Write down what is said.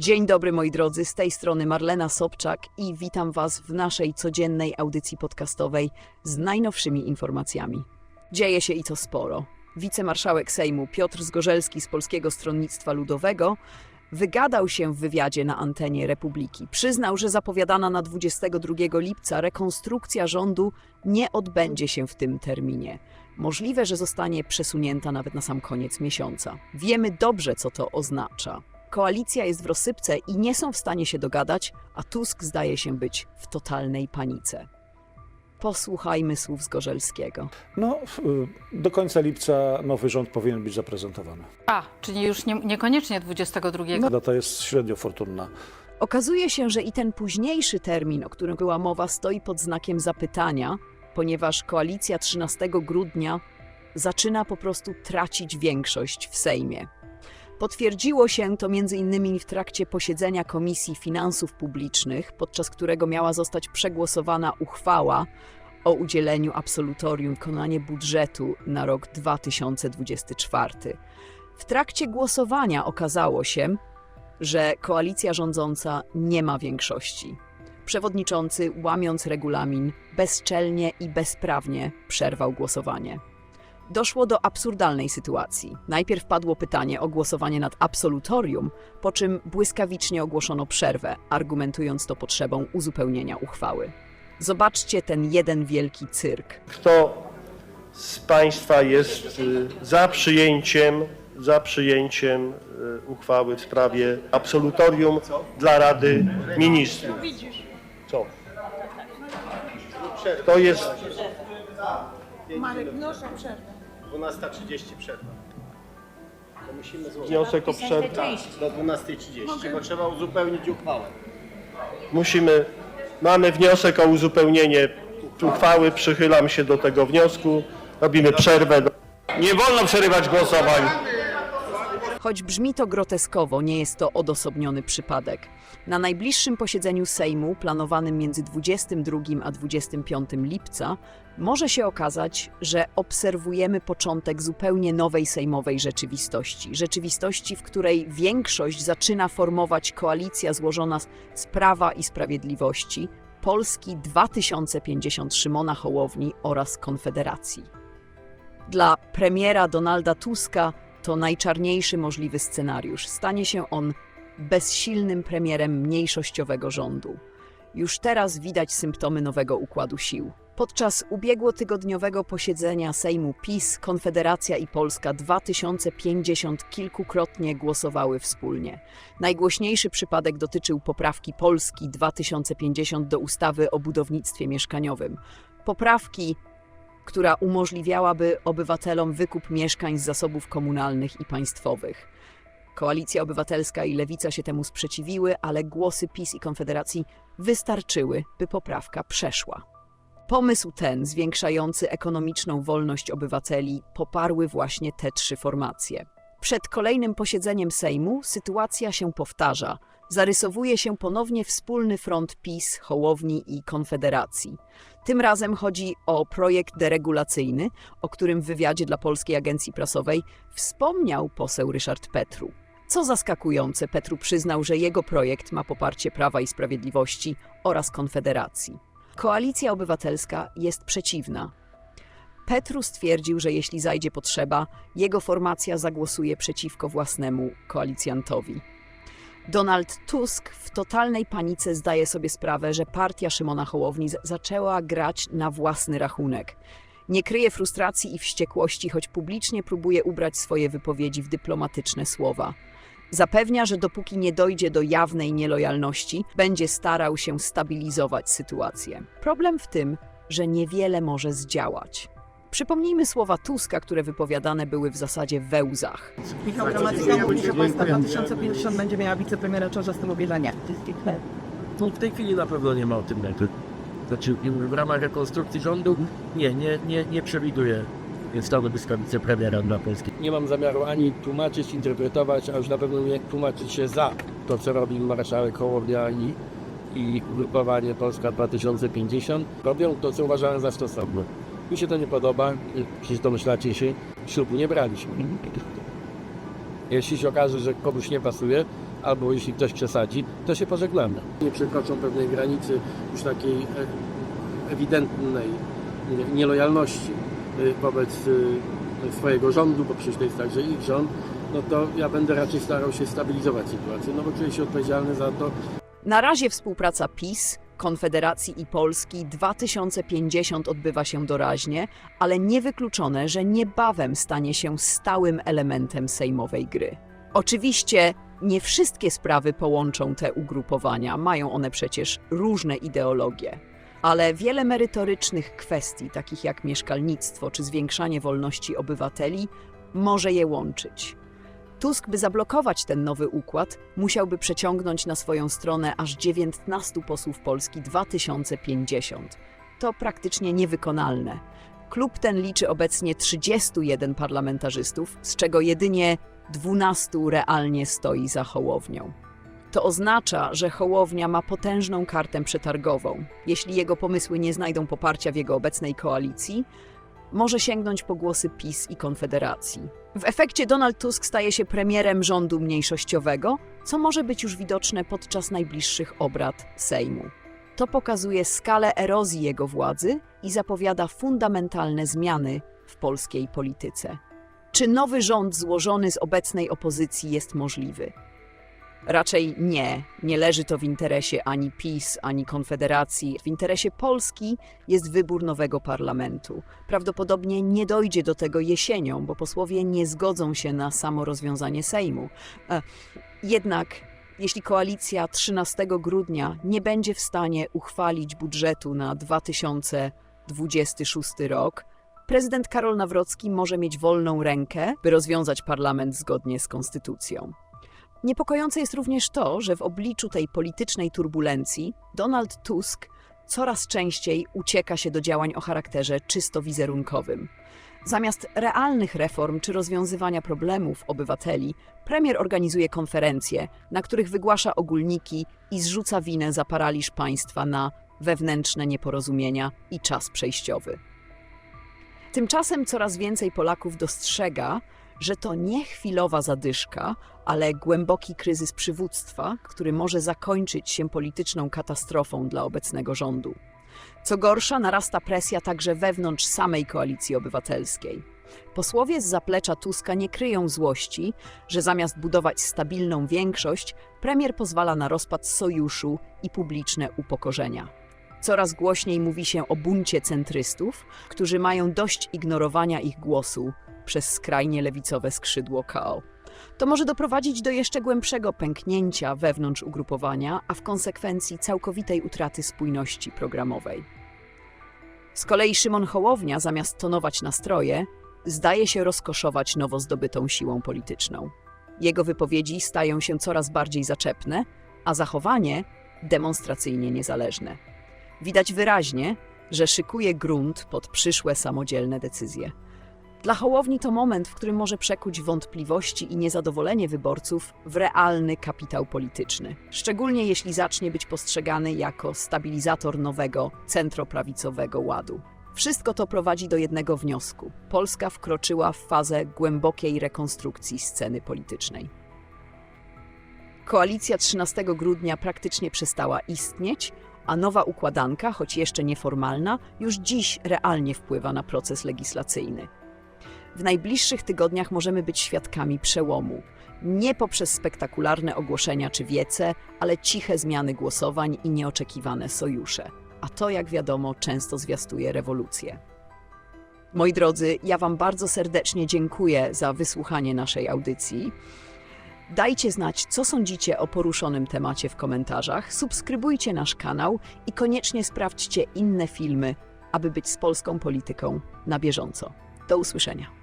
Dzień dobry moi drodzy, z tej strony Marlena Sobczak i witam Was w naszej codziennej audycji podcastowej z najnowszymi informacjami. Dzieje się i to sporo. Wicemarszałek Sejmu Piotr Zgorzelski z Polskiego Stronnictwa Ludowego wygadał się w wywiadzie na antenie Republiki. Przyznał, że zapowiadana na 22 lipca rekonstrukcja rządu nie odbędzie się w tym terminie. Możliwe, że zostanie przesunięta nawet na sam koniec miesiąca. Wiemy dobrze, co to oznacza. Koalicja jest w rozsypce i nie są w stanie się dogadać, a Tusk zdaje się być w totalnej panice. Posłuchajmy słów Zgorzelskiego. No, do końca lipca nowy rząd powinien być zaprezentowany. A, czyli już nie, niekoniecznie 22. No, data jest średnio fortunna. Okazuje się, że i ten późniejszy termin, o którym była mowa, stoi pod znakiem zapytania, ponieważ koalicja 13 grudnia zaczyna po prostu tracić większość w Sejmie. Potwierdziło się to m.in. w trakcie posiedzenia Komisji Finansów Publicznych, podczas którego miała zostać przegłosowana uchwała o udzieleniu absolutorium wykonanie budżetu na rok 2024. W trakcie głosowania okazało się, że koalicja rządząca nie ma większości. Przewodniczący, łamiąc regulamin, bezczelnie i bezprawnie przerwał głosowanie. Doszło do absurdalnej sytuacji. Najpierw padło pytanie o głosowanie nad absolutorium, po czym błyskawicznie ogłoszono przerwę, argumentując to potrzebą uzupełnienia uchwały. Zobaczcie ten jeden wielki cyrk. Kto z Państwa jest y, za przyjęciem, za przyjęciem y, uchwały w sprawie absolutorium dla Rady Ministrów? Co? Kto jest, Marek, wnoszę przerwę. 12.30 przerwa. To musimy złożyć wniosek o przerwę? do 12.30, bo trzeba uzupełnić uchwałę. Musimy, mamy wniosek o uzupełnienie uchwały, przychylam się do tego wniosku, robimy przerwę. Nie wolno przerywać głosowań. Choć brzmi to groteskowo, nie jest to odosobniony przypadek. Na najbliższym posiedzeniu Sejmu, planowanym między 22 a 25 lipca, może się okazać, że obserwujemy początek zupełnie nowej sejmowej rzeczywistości. Rzeczywistości, w której większość zaczyna formować koalicja złożona z- Prawa i Sprawiedliwości, Polski 2050 Szymona Hołowni oraz Konfederacji. Dla premiera Donalda Tuska to najczarniejszy możliwy scenariusz. Stanie się on bezsilnym premierem mniejszościowego rządu. Już teraz widać symptomy nowego układu sił. Podczas ubiegłotygodniowego posiedzenia Sejmu PiS, Konfederacja i Polska 2050 kilkukrotnie głosowały wspólnie. Najgłośniejszy przypadek dotyczył poprawki Polski 2050 do ustawy o budownictwie mieszkaniowym. Poprawki, która umożliwiałaby obywatelom wykup mieszkań z zasobów komunalnych i państwowych. Koalicja Obywatelska i Lewica się temu sprzeciwiły, ale głosy PiS i Konfederacji wystarczyły, by poprawka przeszła. Pomysł ten, zwiększający ekonomiczną wolność obywateli, poparły właśnie te trzy formacje. Przed kolejnym posiedzeniem Sejmu sytuacja się powtarza. Zarysowuje się ponownie wspólny front PiS, Hołowni i Konfederacji. Tym razem chodzi o projekt deregulacyjny, o którym w wywiadzie dla Polskiej Agencji Prasowej wspomniał poseł Ryszard Petru. Co zaskakujące, Petru przyznał, że jego projekt ma poparcie Prawa i Sprawiedliwości oraz Konfederacji. Koalicja Obywatelska jest przeciwna. Petru stwierdził, że jeśli zajdzie potrzeba, jego formacja zagłosuje przeciwko własnemu koalicjantowi. Donald Tusk w totalnej panice zdaje sobie sprawę, że partia Szymona Hołowni zaczęła grać na własny rachunek. Nie kryje frustracji i wściekłości, choć publicznie próbuje ubrać swoje wypowiedzi w dyplomatyczne słowa. Zapewnia, że dopóki nie dojdzie do jawnej nielojalności, będzie starał się stabilizować sytuację. Problem w tym, że niewiele może zdziałać. Przypomnijmy słowa Tuska, które wypowiadane były w zasadzie we łzach. Michał Gramatyka mówi, że Polska 2050 będzie miała wicepremiera Czarzastego Bielania. No w tej chwili na pewno nie ma o tym mowy. Znaczy w ramach rekonstrukcji rządu nie, nie, nie, nie przewiduję stanowiska wicepremiera dla Polski. Nie mam zamiaru ani tłumaczyć, interpretować, a już na pewno nie tłumaczyć się za to, co robi marszałek Hołownia i, i grupowanie Polska 2050. Robią to, co uważałem za stosowne. Mi się to nie podoba, jeśli domyślacie się, ślubu nie braliśmy. Jeśli się okaże, że komuś nie pasuje, albo jeśli ktoś przesadzi, to się pożegnamy. Nie przekroczą pewnej granicy już takiej e, ewidentnej nie- nielojalności y, wobec y, swojego rządu, bo przecież to jest także ich rząd, no to ja będę raczej starał się stabilizować sytuację, no bo czuję się odpowiedzialny za to, Na razie współpraca PiS, Konfederacji i Polski 2050 odbywa się doraźnie, ale niewykluczone, że niebawem stanie się stałym elementem sejmowej gry. Oczywiście nie wszystkie sprawy połączą te ugrupowania, mają one przecież różne ideologie. Ale wiele merytorycznych kwestii, takich jak mieszkalnictwo czy zwiększanie wolności obywateli, może je łączyć. Tusk, by zablokować ten nowy układ, musiałby przeciągnąć na swoją stronę aż 19 posłów Polski 2050. To praktycznie niewykonalne. Klub ten liczy obecnie 31 parlamentarzystów, z czego jedynie 12 realnie stoi za Hołownią. To oznacza, że Hołownia ma potężną kartę przetargową. Jeśli jego pomysły nie znajdą poparcia w jego obecnej koalicji, może sięgnąć po głosy PiS i Konfederacji. W efekcie Donald Tusk staje się premierem rządu mniejszościowego, co może być już widoczne podczas najbliższych obrad Sejmu. To pokazuje skalę erozji jego władzy i zapowiada fundamentalne zmiany w polskiej polityce. Czy nowy rząd złożony z obecnej opozycji jest możliwy? Raczej nie. Nie leży to w interesie ani PiS, ani Konfederacji. W interesie Polski jest wybór nowego parlamentu. Prawdopodobnie nie dojdzie do tego jesienią, bo posłowie nie zgodzą się na samo rozwiązanie Sejmu. E, Jednak, jeśli koalicja 13 grudnia nie będzie w stanie uchwalić budżetu na 2026 rok, prezydent Karol Nawrocki może mieć wolną rękę, by rozwiązać parlament zgodnie z konstytucją. Niepokojące jest również to, że w obliczu tej politycznej turbulencji Donald Tusk coraz częściej ucieka się do działań o charakterze czysto wizerunkowym. Zamiast realnych reform czy rozwiązywania problemów obywateli, premier organizuje konferencje, na których wygłasza ogólniki i zrzuca winę za paraliż państwa na wewnętrzne nieporozumienia i czas przejściowy. Tymczasem coraz więcej Polaków dostrzega, że to nie chwilowa zadyszka, ale głęboki kryzys przywództwa, który może zakończyć się polityczną katastrofą dla obecnego rządu. Co gorsza, narasta presja także wewnątrz samej koalicji obywatelskiej. Posłowie z zaplecza Tuska nie kryją złości, że zamiast budować stabilną większość, premier pozwala na rozpad sojuszu i publiczne upokorzenia. Coraz głośniej mówi się o buncie centrystów, którzy mają dość ignorowania ich głosu przez skrajnie lewicowe skrzydło KO. To może doprowadzić do jeszcze głębszego pęknięcia wewnątrz ugrupowania, a w konsekwencji całkowitej utraty spójności programowej. Z kolei Szymon Hołownia, zamiast tonować nastroje, zdaje się rozkoszować nowo zdobytą siłą polityczną. Jego wypowiedzi stają się coraz bardziej zaczepne, a zachowanie demonstracyjnie niezależne. Widać wyraźnie, że szykuje grunt pod przyszłe samodzielne decyzje. Dla Hołowni to moment, w którym może przekuć wątpliwości i niezadowolenie wyborców w realny kapitał polityczny. Szczególnie jeśli zacznie być postrzegany jako stabilizator nowego, centroprawicowego ładu. Wszystko to prowadzi do jednego wniosku. Polska wkroczyła w fazę głębokiej rekonstrukcji sceny politycznej. Koalicja 13 grudnia praktycznie przestała istnieć, a nowa układanka, choć jeszcze nieformalna, już dziś realnie wpływa na proces legislacyjny. W najbliższych tygodniach możemy być świadkami przełomu. Nie poprzez spektakularne ogłoszenia czy wiece, ale ciche zmiany głosowań i nieoczekiwane sojusze. A to, jak wiadomo, często zwiastuje rewolucję. Moi drodzy, ja Wam bardzo serdecznie dziękuję za wysłuchanie naszej audycji. Dajcie znać, co sądzicie o poruszonym temacie w komentarzach, subskrybujcie nasz kanał i koniecznie sprawdźcie inne filmy, aby być z polską polityką na bieżąco. Do usłyszenia.